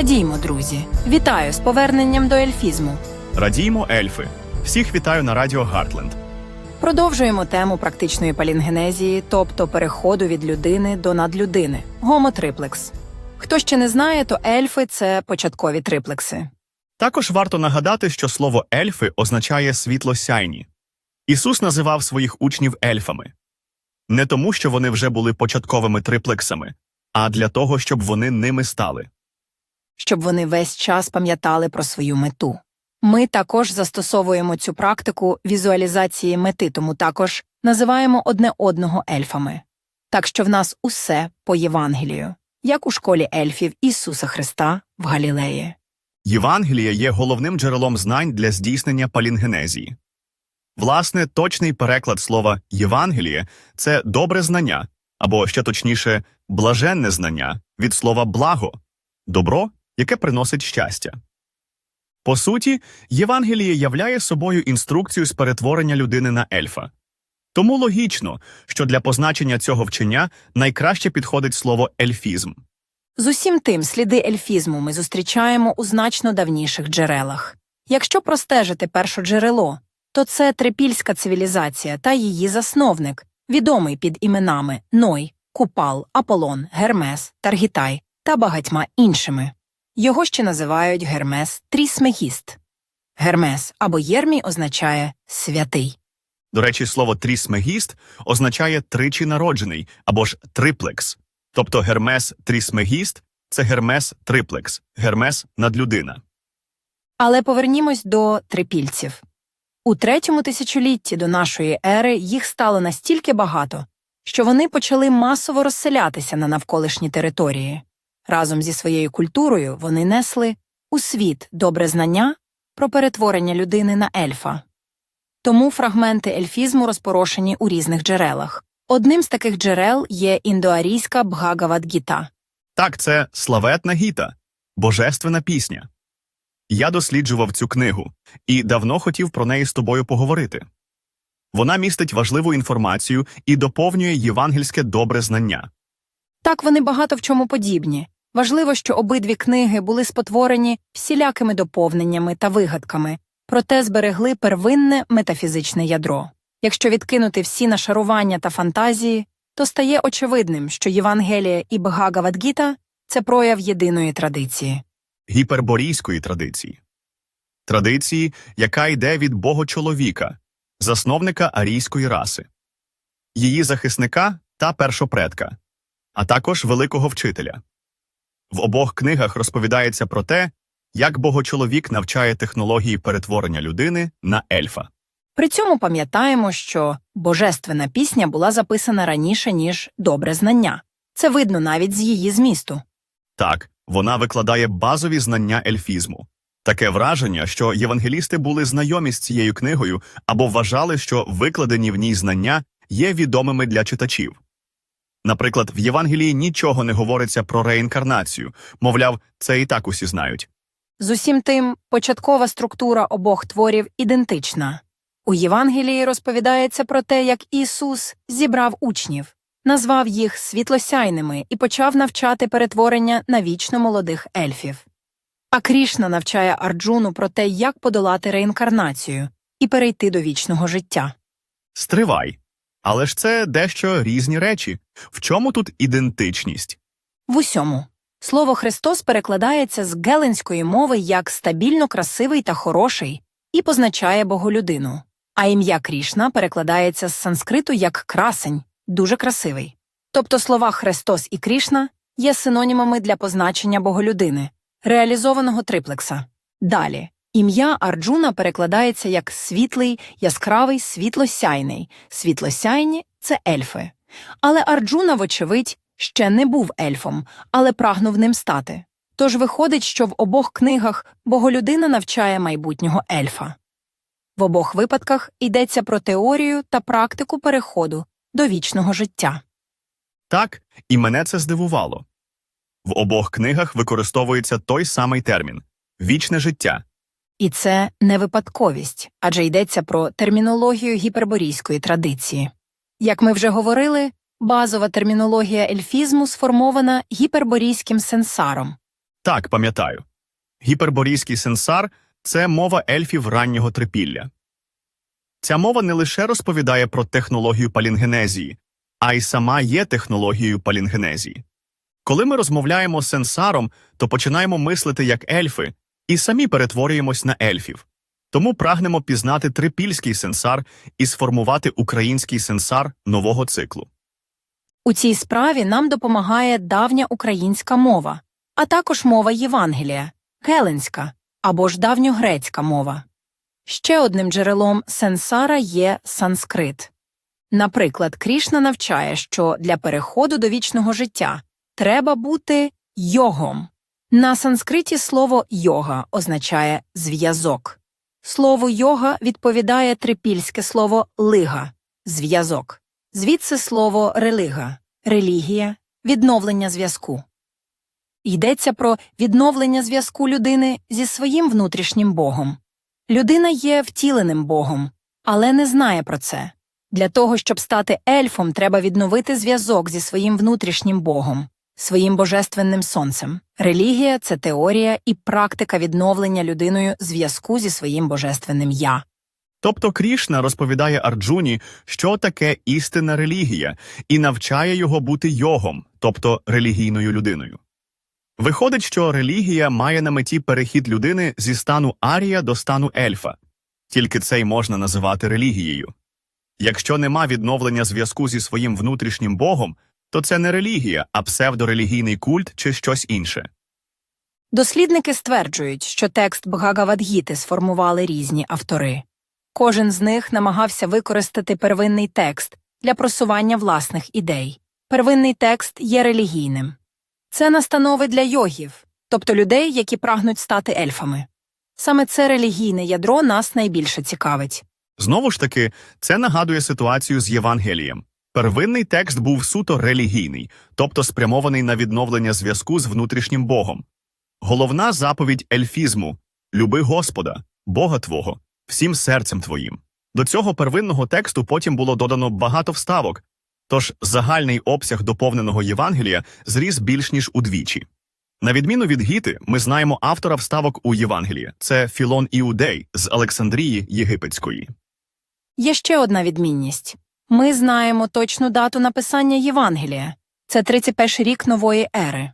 Радіймо, друзі! Вітаю з поверненням до ельфізму. Радіємо ельфи. Всіх вітаю на радіо Гартленд. Продовжуємо тему практичної палінгенезії, тобто переходу від людини до надлюдини гомотриплекс. Хто ще не знає, то ельфи це початкові триплекси. Також варто нагадати, що слово ельфи означає світлосяйні. Ісус називав своїх учнів ельфами не тому, що вони вже були початковими триплексами, а для того, щоб вони ними стали. Щоб вони весь час пам'ятали про свою мету. Ми також застосовуємо цю практику візуалізації мети, тому також називаємо одне одного ельфами. Так що в нас усе по Євангелію, як у школі ельфів Ісуса Христа в Галілеї. Євангелія є головним джерелом знань для здійснення палінгенезії. Власне, точний переклад слова Євангеліє це добре знання, або ще точніше, блаженне знання від слова благо добро, яке приносить щастя. По суті, Євангеліє являє собою інструкцію з перетворення людини на ельфа. Тому логічно, що для позначення цього вчення найкраще підходить слово ельфізм. З усім тим сліди ельфізму ми зустрічаємо у значно давніших джерелах. Якщо простежити першоджерело, то це трипільська цивілізація та її засновник, відомий під іменами Ной, Купал, Аполлон, Гермес, Таргітай та багатьма іншими. Його ще називають Гермес Трісмегіст. Гермес або Єрмій означає святий. До речі, слово трісмегіст означає тричі народжений або ж триплекс. Тобто гермес трісмегіст це гермес триплекс, гермес надлюдина. Але повернімось до трипільців. У третьому тисячолітті до нашої ери їх стало настільки багато, що вони почали масово розселятися на навколишні території. Разом зі своєю культурою вони несли у світ добре знання про перетворення людини на ельфа. Тому фрагменти ельфізму розпорошені у різних джерелах. Одним з таких джерел є індоарійська Бхагавадгіта. Так, це славетна гіта, божественна пісня. Я досліджував цю книгу і давно хотів про неї з тобою поговорити. Вона містить важливу інформацію і доповнює євангельське добре знання. Так вони багато в чому подібні. Важливо, що обидві книги були спотворені всілякими доповненнями та вигадками, проте зберегли первинне метафізичне ядро. Якщо відкинути всі нашарування та фантазії, то стає очевидним, що Євангелія і Бхагавадгіта – це прояв єдиної традиції. гіперборійської традиції. Традиції, яка йде від богочоловіка, засновника арійської раси, її захисника та першопредка, а також великого вчителя. В обох книгах розповідається про те, як богочоловік навчає технології перетворення людини на ельфа. При цьому пам'ятаємо, що божественна пісня була записана раніше, ніж добре знання. Це видно навіть з її змісту. Так, вона викладає базові знання ельфізму. Таке враження, що євангелісти були знайомі з цією книгою або вважали, що викладені в ній знання є відомими для читачів. Наприклад, в Євангелії нічого не говориться про реінкарнацію, мовляв, це і так усі знають. З усім тим, початкова структура обох творів ідентична. У Євангелії розповідається про те, як Ісус зібрав учнів, назвав їх світлосяйними і почав навчати перетворення на вічно молодих ельфів. А Крішна навчає Арджуну про те, як подолати реінкарнацію і перейти до вічного життя. Стривай. Але ж це дещо різні речі. В чому тут ідентичність? В усьому. Слово Христос перекладається з геленської мови як стабільно красивий та хороший і позначає боголюдину, а ім'я Крішна перекладається з санскриту як красень, дуже красивий. Тобто слова Христос і Крішна є синонімами для позначення боголюдини, реалізованого триплекса. Далі. Ім'я Арджуна перекладається як світлий, яскравий, світлосяйний. Світлосяйні це ельфи. Але Арджуна, вочевидь, ще не був ельфом, але прагнув ним стати. Тож виходить, що в обох книгах боголюдина навчає майбутнього ельфа. В обох випадках йдеться про теорію та практику переходу до вічного життя. Так, і мене це здивувало. В обох книгах використовується той самий термін вічне життя. І це не випадковість, адже йдеться про термінологію гіперборійської традиції. Як ми вже говорили, базова термінологія ельфізму сформована гіперборійським сенсаром. Так, пам'ятаю. Гіперборійський сенсар це мова ельфів раннього трипілля. Ця мова не лише розповідає про технологію палінгенезії, а й сама є технологією палінгенезії. Коли ми розмовляємо з сенсаром, то починаємо мислити як ельфи і самі перетворюємось на ельфів. Тому прагнемо пізнати трипільський сенсар і сформувати український сенсар нового циклу. У цій справі нам допомагає давня українська мова, а також мова Євангелія, геленська або ж давньогрецька мова. Ще одним джерелом сенсара є санскрит. Наприклад, Крішна навчає, що для переходу до вічного життя треба бути йогом. На санскриті слово йога означає зв'язок. Слово йога відповідає трипільське слово лига зв'язок. Звідси слово релига релігія, відновлення зв'язку. Йдеться про відновлення зв'язку людини зі своїм внутрішнім Богом. Людина є втіленим Богом, але не знає про це. Для того, щоб стати ельфом, треба відновити зв'язок зі своїм внутрішнім Богом, своїм божественним сонцем. Релігія це теорія і практика відновлення людиною зв'язку зі своїм божественним я. Тобто Крішна розповідає Арджуні, що таке істинна релігія, і навчає його бути йогом, тобто релігійною людиною. Виходить, що релігія має на меті перехід людини зі стану арія до стану ельфа, тільки це й можна називати релігією. Якщо нема відновлення зв'язку зі своїм внутрішнім богом, то це не релігія, а псевдорелігійний культ чи щось інше. Дослідники стверджують, що текст Бхагавадгіти сформували різні автори. Кожен з них намагався використати первинний текст для просування власних ідей. Первинний текст є релігійним. Це настанови для йогів, тобто людей, які прагнуть стати ельфами. Саме це релігійне ядро нас найбільше цікавить. Знову ж таки, це нагадує ситуацію з Євангелієм. Первинний текст був суто релігійний, тобто спрямований на відновлення зв'язку з внутрішнім Богом. Головна заповідь ельфізму люби Господа, Бога Твого, всім серцем твоїм. До цього первинного тексту потім було додано багато вставок, тож загальний обсяг доповненого Євангелія зріс більш ніж удвічі. На відміну від Гіти, ми знаємо автора вставок у Євангелії це Філон Іудей з Олександрії Єгипетської. Є ще одна відмінність. Ми знаємо точну дату написання Євангелія це 31 рік нової ери.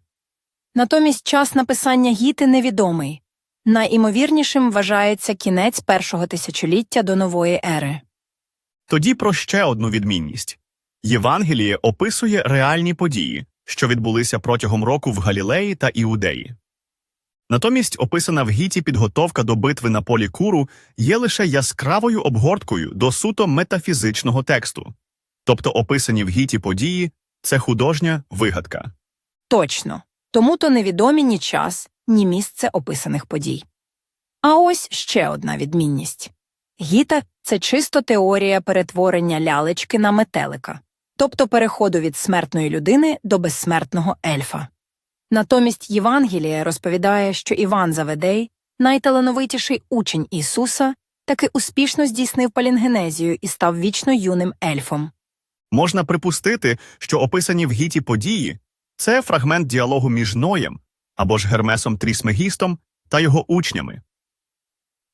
Натомість час написання Гіти невідомий. Найімовірнішим вважається кінець першого тисячоліття до нової ери. Тоді про ще одну відмінність. Євангеліє описує реальні події, що відбулися протягом року в Галілеї та Іудеї. Натомість описана в гіті підготовка до битви на полі куру є лише яскравою обгорткою до суто метафізичного тексту. Тобто описані в гіті події це художня вигадка. Точно. Тому то невідомі ні час, ні місце описаних подій. А ось ще одна відмінність. Гіта це чисто теорія перетворення лялечки на метелика, тобто переходу від смертної людини до безсмертного ельфа. Натомість Євангеліє розповідає, що Іван Заведей, найталановитіший учень Ісуса, таки успішно здійснив палінгенезію і став вічно юним ельфом. Можна припустити, що описані в гіті події це фрагмент діалогу між Ноєм або ж Гермесом Трісмегістом та його учнями.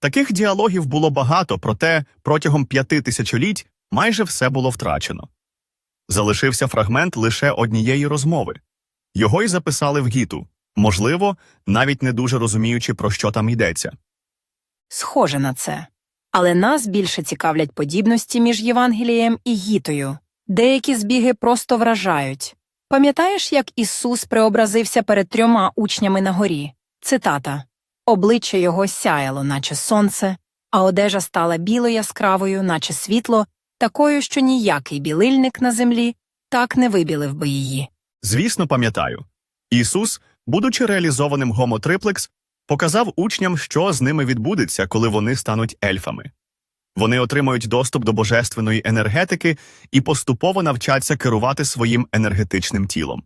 Таких діалогів було багато, проте протягом п'яти тисячоліть майже все було втрачено. Залишився фрагмент лише однієї розмови. Його й записали в гіту, можливо, навіть не дуже розуміючи, про що там йдеться. Схоже на це. Але нас більше цікавлять подібності між Євангелієм і Гітою. Деякі збіги просто вражають. Пам'ятаєш, як Ісус преобразився перед трьома учнями на горі? Цитата Обличчя його сяяло, наче сонце, а одежа стала біло яскравою, наче світло, такою, що ніякий білильник на землі так не вибілив би її. Звісно, пам'ятаю. Ісус, будучи реалізованим гомотриплекс, показав учням, що з ними відбудеться, коли вони стануть ельфами. Вони отримають доступ до божественної енергетики і поступово навчаться керувати своїм енергетичним тілом.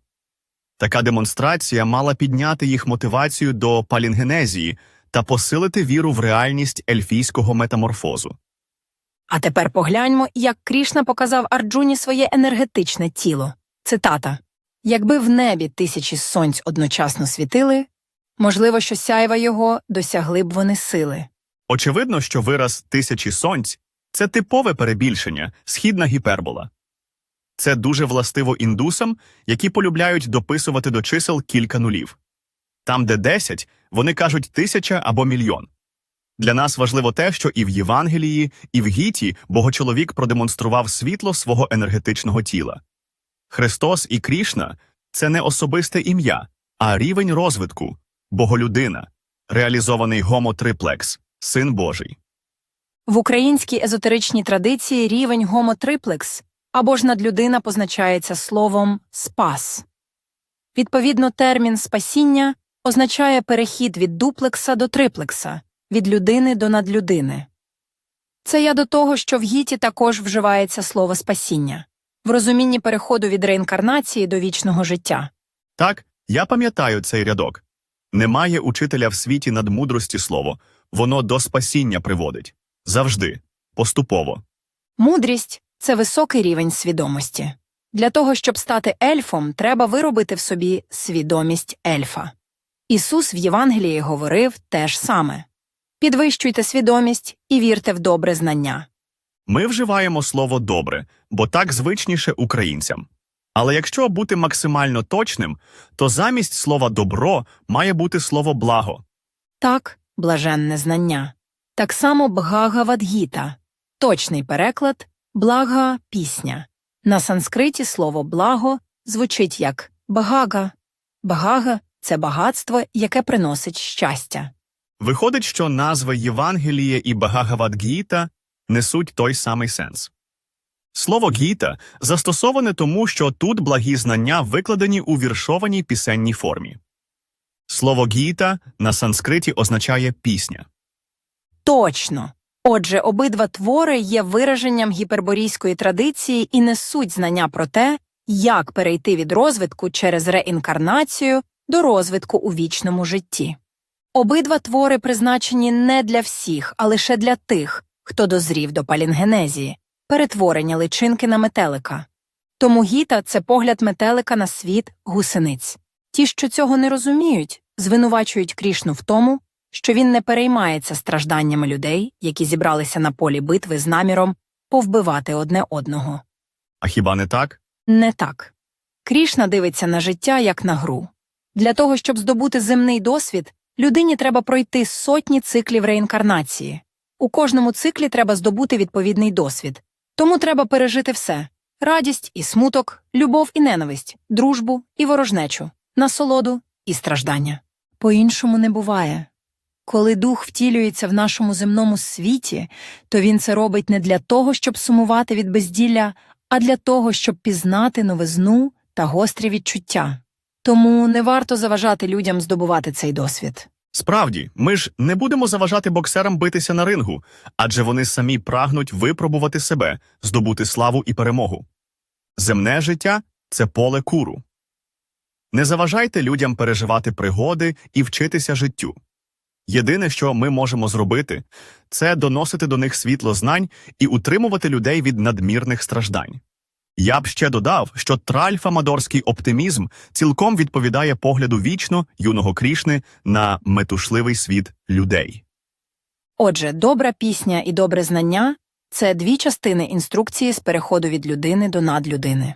Така демонстрація мала підняти їх мотивацію до палінгенезії та посилити віру в реальність ельфійського метаморфозу. А тепер погляньмо, як Крішна показав Арджуні своє енергетичне тіло. Цитата Якби в небі тисячі сонць одночасно світили, Можливо, що сяйва його досягли б вони сили. Очевидно, що вираз тисячі сонць це типове перебільшення, східна гіпербола. Це дуже властиво індусам, які полюбляють дописувати до чисел кілька нулів. Там, де десять, вони кажуть тисяча або мільйон. Для нас важливо те, що і в Євангелії, і в Гіті Богочоловік продемонстрував світло свого енергетичного тіла. Христос і Крішна це не особисте ім'я, а рівень розвитку, боголюдина, реалізований гомотриплекс, син Божий. В українській езотеричній традиції рівень гомотриплекс або ж надлюдина позначається словом спас. Відповідно, термін спасіння означає перехід від дуплекса до триплекса, від людини до надлюдини. Це я до того, що в гіті також вживається слово спасіння в розумінні переходу від реінкарнації до вічного життя. Так, я пам'ятаю цей рядок. Немає учителя в світі надмудрості слово, воно до спасіння приводить. Завжди, поступово. Мудрість це високий рівень свідомості. Для того, щоб стати ельфом, треба виробити в собі свідомість ельфа. Ісус в Євангелії говорив те ж саме підвищуйте свідомість і вірте в добре знання. Ми вживаємо слово добре, бо так звичніше українцям. Але якщо бути максимально точним, то замість слова добро має бути слово благо. Так, блаженне знання. Так само Бхагавадгіта. Точний переклад блага пісня. На санскриті слово благо звучить як багага. Багага це багатство, яке приносить щастя. Виходить, що назви Євангелія і Багагавадгіта несуть той самий сенс. Слово гіта застосоване тому, що тут благі знання викладені у віршованій пісенній формі. Слово гіта на санскриті означає пісня. Точно. Отже, обидва твори є вираженням гіперборійської традиції і несуть знання про те, як перейти від розвитку через реінкарнацію до розвитку у вічному житті. Обидва твори призначені не для всіх, а лише для тих, хто дозрів до палінгенезії, перетворення личинки на метелика. Тому гіта це погляд метелика на світ гусениць. Ті, що цього не розуміють, звинувачують Крішну в тому, що він не переймається стражданнями людей, які зібралися на полі битви з наміром повбивати одне одного. А хіба не так? Не так. Крішна дивиться на життя як на гру. Для того, щоб здобути земний досвід, людині треба пройти сотні циклів реінкарнації. У кожному циклі треба здобути відповідний досвід. Тому треба пережити все радість і смуток, любов і ненависть, дружбу і ворожнечу, насолоду і страждання. По-іншому не буває. Коли дух втілюється в нашому земному світі, то він це робить не для того, щоб сумувати від безділля, а для того, щоб пізнати новизну та гострі відчуття. Тому не варто заважати людям здобувати цей досвід. Справді, ми ж не будемо заважати боксерам битися на рингу, адже вони самі прагнуть випробувати себе, здобути славу і перемогу. Земне життя це поле куру. Не заважайте людям переживати пригоди і вчитися життю. Єдине, що ми можемо зробити, це доносити до них світло знань і утримувати людей від надмірних страждань. Я б ще додав, що тральфамадорський оптимізм цілком відповідає погляду вічно юного Крішни на метушливий світ людей. Отже, добра пісня і добре знання це дві частини інструкції з переходу від людини до надлюдини.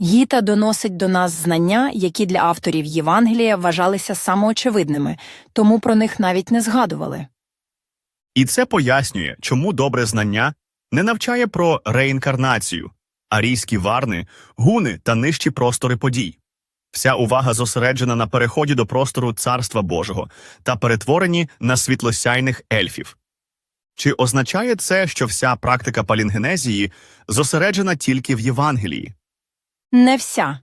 Гіта доносить до нас знання, які для авторів Євангелія вважалися самоочевидними, тому про них навіть не згадували. І це пояснює, чому добре знання не навчає про реінкарнацію, арійські варни, гуни та нижчі простори подій. Вся увага зосереджена на переході до простору Царства Божого та перетворенні на світлосяйних ельфів. Чи означає це, що вся практика палінгенезії зосереджена тільки в Євангелії? Не вся.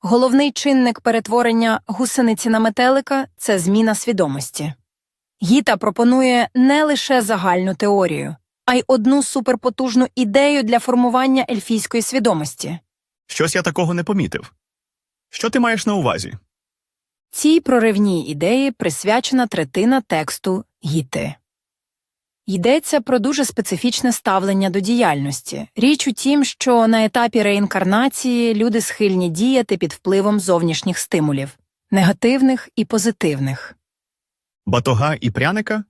Головний чинник перетворення гусениці на метелика це зміна свідомості. Гіта пропонує не лише загальну теорію, а й одну суперпотужну ідею для формування ельфійської свідомості. Щось я такого не помітив. Що ти маєш на увазі? Цій проривній ідеї присвячена третина тексту Гіти. Йдеться про дуже специфічне ставлення до діяльності. Річ у тім, що на етапі реінкарнації люди схильні діяти під впливом зовнішніх стимулів. негативних і позитивних. Батога і пряника?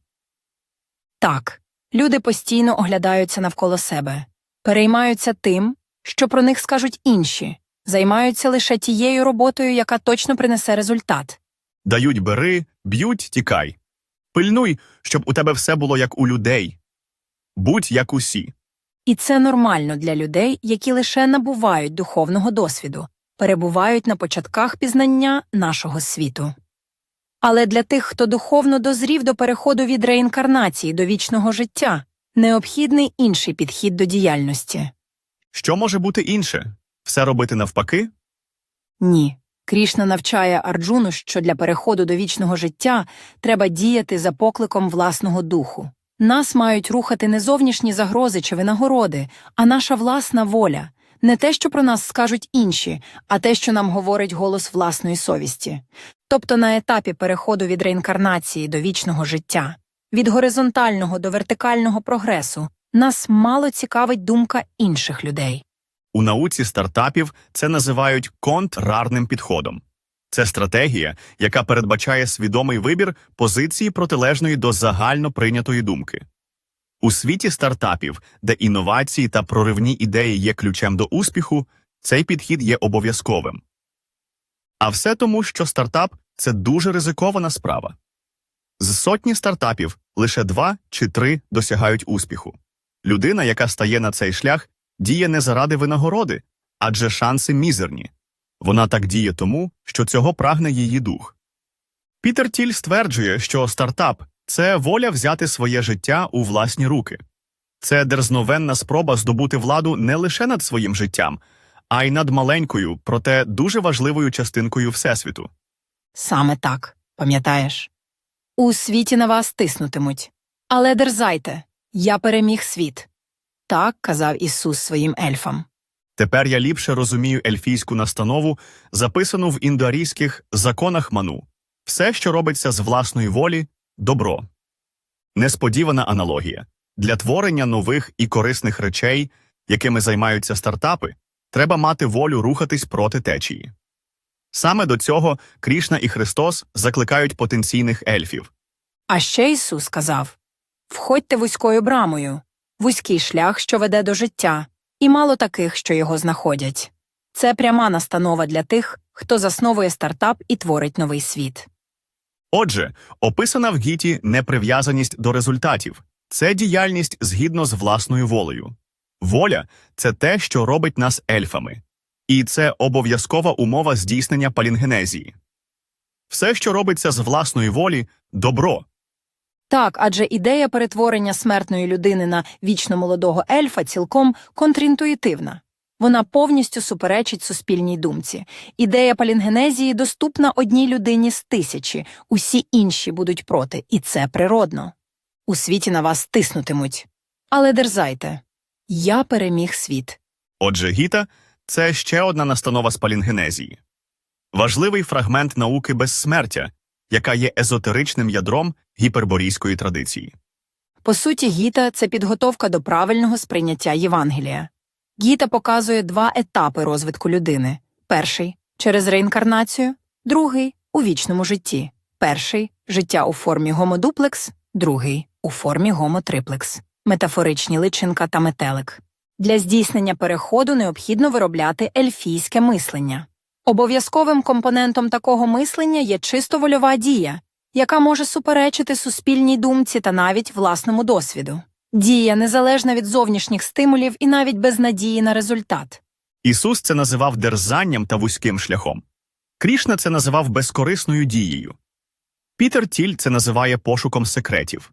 Так, люди постійно оглядаються навколо себе, переймаються тим, що про них скажуть інші, займаються лише тією роботою, яка точно принесе результат. Дають бери, б'ють, тікай. Пильнуй, щоб у тебе все було як у людей. Будь як усі. І це нормально для людей, які лише набувають духовного досвіду, перебувають на початках пізнання нашого світу. Але для тих, хто духовно дозрів до переходу від реінкарнації до вічного життя, необхідний інший підхід до діяльності. Що може бути інше? Все робити навпаки? Ні. Крішна навчає Арджуну, що для переходу до вічного життя треба діяти за покликом власного духу. Нас мають рухати не зовнішні загрози чи винагороди, а наша власна воля, не те, що про нас скажуть інші, а те, що нам говорить голос власної совісті. Тобто на етапі переходу від реінкарнації до вічного життя, від горизонтального до вертикального прогресу, нас мало цікавить думка інших людей. У науці стартапів це називають контрарним підходом. Це стратегія, яка передбачає свідомий вибір позиції протилежної до загально прийнятої думки. У світі стартапів, де інновації та проривні ідеї є ключем до успіху, цей підхід є обов'язковим. А все тому, що стартап це дуже ризикована справа. З сотні стартапів лише два чи три досягають успіху. Людина, яка стає на цей шлях, діє не заради винагороди, адже шанси мізерні. Вона так діє тому, що цього прагне її дух. Пітер Тіль стверджує, що стартап це воля взяти своє життя у власні руки. Це дерзновенна спроба здобути владу не лише над своїм життям, а й над маленькою, проте дуже важливою частинкою Всесвіту. Саме так, пам'ятаєш? У світі на вас тиснутимуть. Але дерзайте, я переміг світ. Так казав Ісус своїм ельфам. Тепер я ліпше розумію ельфійську настанову, записану в індуарійських законах ману. Все, що робиться з власної волі добро. Несподівана аналогія. Для творення нових і корисних речей, якими займаються стартапи, треба мати волю рухатись проти течії. Саме до цього Крішна і Христос закликають потенційних ельфів. А ще Ісус сказав Входьте вузькою брамою, вузький шлях, що веде до життя, і мало таких, що його знаходять. Це пряма настанова для тих, хто засновує стартап і творить новий світ. Отже, описана в гіті неприв'язаність до результатів це діяльність згідно з власною волею. Воля це те, що робить нас ельфами, і це обов'язкова умова здійснення палінгенезії. Все, що робиться з власної волі, добро. Так, адже ідея перетворення смертної людини на вічно молодого ельфа цілком контрінтуїтивна. Вона повністю суперечить суспільній думці. Ідея палінгенезії доступна одній людині з тисячі, усі інші будуть проти, і це природно. У світі на вас тиснутимуть. Але дерзайте. Я переміг світ. Отже, гіта це ще одна настанова з палінгенезії. Важливий фрагмент науки безсмертя, яка є езотеричним ядром гіперборійської традиції. По суті, гіта це підготовка до правильного сприйняття Євангелія. Гіта показує два етапи розвитку людини: перший через реінкарнацію, другий у вічному житті. Перший життя у формі гомодуплекс, другий у формі гомотриплекс, метафоричні личинка та метелик. Для здійснення переходу необхідно виробляти ельфійське мислення. Обов'язковим компонентом такого мислення є чисто вольова дія, яка може суперечити суспільній думці та навіть власному досвіду. Дія незалежна від зовнішніх стимулів і навіть без надії на результат. Ісус це називав дерзанням та вузьким шляхом. Крішна це називав безкорисною дією. Пітер Тіль це називає пошуком секретів.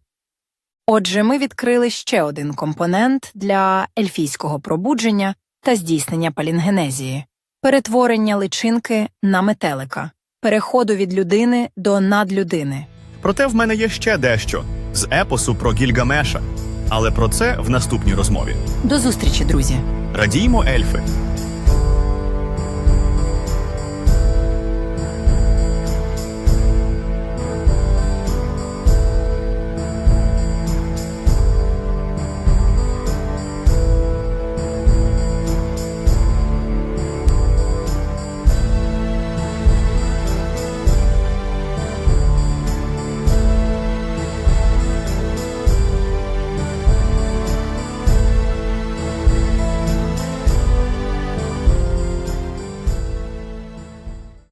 Отже, ми відкрили ще один компонент для ельфійського пробудження та здійснення палінгенезії перетворення личинки на метелика, переходу від людини до надлюдини. Проте в мене є ще дещо з епосу про Гільгамеша, але про це в наступній розмові. До зустрічі, друзі! Радіймо, ельфи!